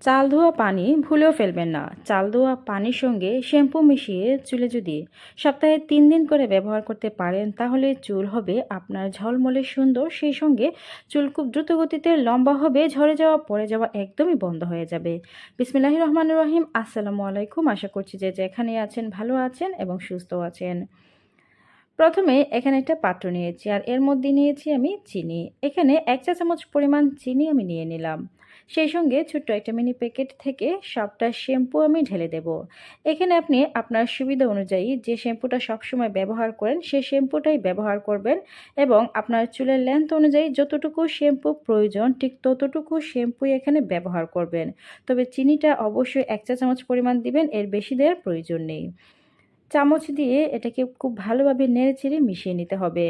চাল ধোয়া পানি ভুলেও ফেলবেন না। চাল ধোয়া পানির সঙ্গে শ্যাম্পু মিশিয়ে চুলে যদি সপ্তাহে তিন দিন করে ব্যবহার করতে পারেন, তাহলে চুল হবে আপনার ঝলমলে সুন্দর। সেই সঙ্গে চুল খুব দ্রুত গতিতে লম্বা হবে, ঝরে যাওয়া, পড়ে যাওয়া একদমই বন্ধ হয়ে যাবে। বিসমিল্লাহ রহমান রহিম। আসসালামু আলাইকুম। আশা করছি যে যেখানে আছেন ভালো আছেন এবং সুস্থ আছেন। প্রথমে এখানে একটা পাত্র নিয়েছি, আর এর মধ্যে নিয়েছি আমি চিনি। এখানে এক চা চামচ পরিমাণ চিনি আমি নিয়ে নিলাম। সেই সঙ্গে ছোট্ট একটা মিনি প্যাকেট থেকে সবটা শ্যাম্পু আমি ঢেলে দেব। এখানে আপনি আপনার সুবিধা অনুযায়ী যে শ্যাম্পুটা সবসময় ব্যবহার করেন সেই শ্যাম্পুটাই ব্যবহার করবেন এবং আপনার চুলের লেন্থ অনুযায়ী যতটুকু শ্যাম্পু প্রয়োজন, ঠিক ততটুকু শ্যাম্পুই এখানে ব্যবহার করবেন। তবে চিনিটা অবশ্যই এক চা চামচ পরিমাণ দিবেন, এর বেশি দেওয়ার প্রয়োজন নেই। চামচ দিয়ে এটাকে খুব ভালোভাবে নেড়ে চেড়ে মিশিয়ে নিতে হবে।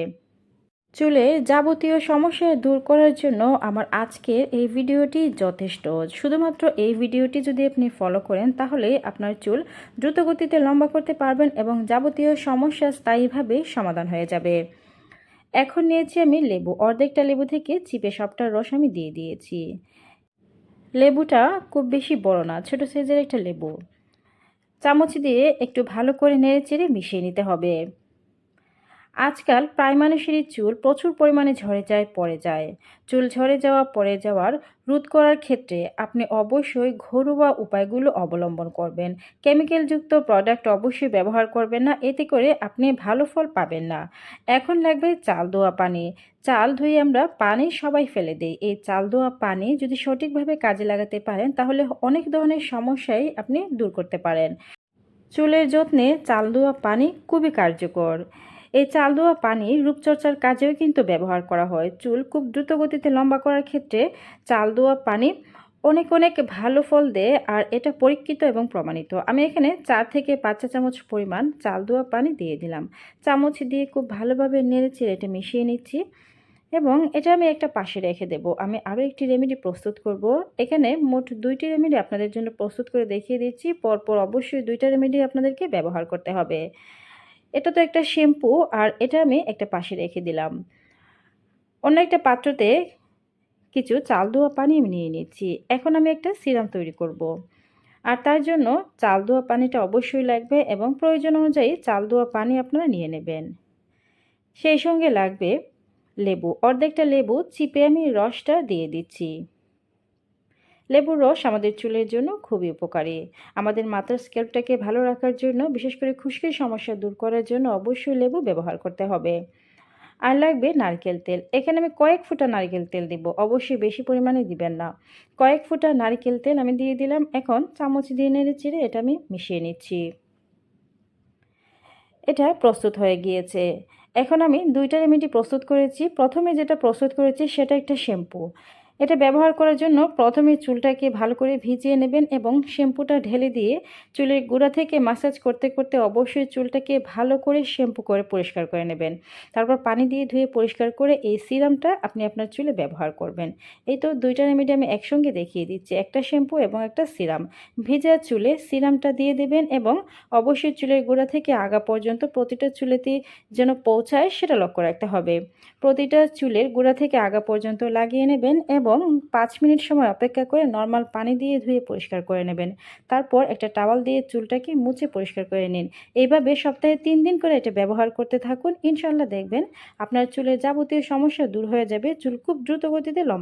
চুলের যাবতীয় সমস্যা দূর করার জন্য আমার আজকের এই ভিডিওটি যথেষ্ট। শুধুমাত্র এই ভিডিওটি যদি আপনি ফলো করেন, তাহলে আপনার চুল দ্রুত গতিতে লম্বা করতে পারবেন এবং যাবতীয় সমস্যা স্থায়ীভাবে সমাধান হয়ে যাবে। এখন নিয়েছি আমি লেবু। অর্ধেকটা লেবু থেকে চিপে সবটার রস আমি দিয়ে দিয়েছি। লেবুটা খুব বেশি বড় না, ছোট সাইজের একটা লেবু। চামচ দিয়ে একটু ভালো করে নেড়ে চেড়ে মিশিয়ে নিতে হবে। আজকাল প্রায় মানুষেরই চুল প্রচুর পরিমাণে ঝরে যায়, পড়ে যায়। চুল ঝরে যাওয়া, পড়ে যাওয়ার রোধ করার ক্ষেত্রে আপনি অবশ্যই ঘরোয়া উপায়গুলো অবলম্বন করবেন। কেমিক্যালযুক্ত প্রোডাক্ট অবশ্যই ব্যবহার করবেন না, এতে করে আপনি ভালো ফল পাবেন না। এখন লাগবে চাল ধোয়া পানি। চাল ধুয়ে আমরা পানি সবাই ফেলে দিই। এই চাল ধোয়া পানি যদি সঠিকভাবে কাজে লাগাতে পারেন, তাহলে অনেক ধরনের সমস্যাই আপনি দূর করতে পারেন। চুলের যত্নে চাল ধোয়া পানি খুবই কার্যকর। এই চাল ধোয়া পানি রূপচর্চার কাজেও কিন্তু ব্যবহার করা হয়। চুল খুব দ্রুত গতিতে লম্বা করার ক্ষেত্রে চাল ধোয়া পানি অনেক অনেক ভালো ফল দেয় আর এটা পরীক্ষিত এবং প্রমাণিত। আমি এখানে চার থেকে পাঁচ চা চামচ পরিমাণ চাল ধোয়া পানি দিয়ে দিলাম। চামচ দিয়ে খুব ভালোভাবে নেড়ে চেড়ে এটা মিশিয়ে নিচ্ছি এবং এটা আমি একটা পাশে রেখে দেব। আমি আরও একটি রেমেডি প্রস্তুত করব। এখানে মোট দুইটি রেমেডি আপনাদের জন্য প্রস্তুত করে দেখিয়ে দিচ্ছি। পরপর অবশ্যই দুইটা রেমেডি আপনাদেরকে ব্যবহার করতে হবে। এটা তো একটা শ্যাম্পু, আর এটা আমি একটা পাশে রেখে দিলাম। অন্য একটা পাত্রতে কিছু চাল ধোয়া পানি আমি নিয়ে নিচ্ছি। এখন আমি একটা সিরাম তৈরি করব। আর তার জন্য চাল ধোয়া পানিটা অবশ্যই লাগবে এবং প্রয়োজন অনুযায়ী চাল ধোয়া পানি আপনারা নিয়ে নেবেন। সেই সঙ্গে লাগবে লেবু। অর্ধেকটা লেবু চিপে আমি রসটা দিয়ে দিচ্ছি। লেবুর রস আমাদের চুলের জন্য খুবই উপকারী। আমাদের মাথার স্কেলটাকে ভালো রাখার জন্য, বিশেষ করে খুশকির সমস্যা দূর করার জন্য অবশ্যই লেবু ব্যবহার করতে হবে। আর লাগবে নারকেল তেল। এখানে আমি কয়েক ফুটা নারকেল তেল দিব, অবশ্যই বেশি পরিমাণে দিবেন না। কয়েক ফুটা নারকেল তেল আমি দিয়ে দিলাম, এখন চামচ দিয়ে নেড়ে চিড়ে এটা আমি মিশিয়ে নিচ্ছি। এটা প্রস্তুত হয়ে গিয়েছে। এখন আমি দুইটা রেমেডি প্রস্তুত করেছি। প্রথমে যেটা প্রস্তুত করেছি সেটা একটা শ্যাম্পু। এটা ব্যবহার করার জন্য প্রথমে চুলটাকে ভালো করে ভিজিয়ে নেবেন এবং শ্যাম্পুটা ঢেলে দিয়ে চুলের গোড়া থেকে মাসাজ করতে করতে অবশ্যই চুলটাকে ভালো করে শ্যাম্পু করে পরিষ্কার করে নেবেন। তারপর পানি দিয়ে ধুয়ে পরিষ্কার করে এই সিরামটা আপনি আপনার চুলে ব্যবহার করবেন। এই তো দুইটা রেমেডি আমি একসঙ্গে দেখিয়ে দিচ্ছি, একটা শ্যাম্পু এবং একটা সিরাম। ভেজা চুলে সিরামটা দিয়ে দেবেন এবং অবশ্যই চুলের গোড়া থেকে আগা পর্যন্ত প্রতিটা চুলেতে যেন পৌঁছায় সেটা লক্ষ্য রাখতে হবে। প্রতিটা চুলের গোড়া থেকে আগা পর্যন্ত লাগিয়ে নেবেন এবং এবং পাঁচ মিনিট সময় অপেক্ষা করে নর্মাল পানি দিয়ে ধুয়ে পরিষ্কার করে নেবেন। তারপর একটা টাওয়াল দিয়ে চুলটাকে মুছে পরিষ্কার করে নিন। এইভাবে সপ্তাহে তিন দিন করে এটা ব্যবহার করতে থাকুন। ইনশাল্লাহ দেখবেন আপনার চুলের যাবতীয় সমস্যা দূর হয়ে যাবে। চুল খুব দ্রুত গতিতে লম্বা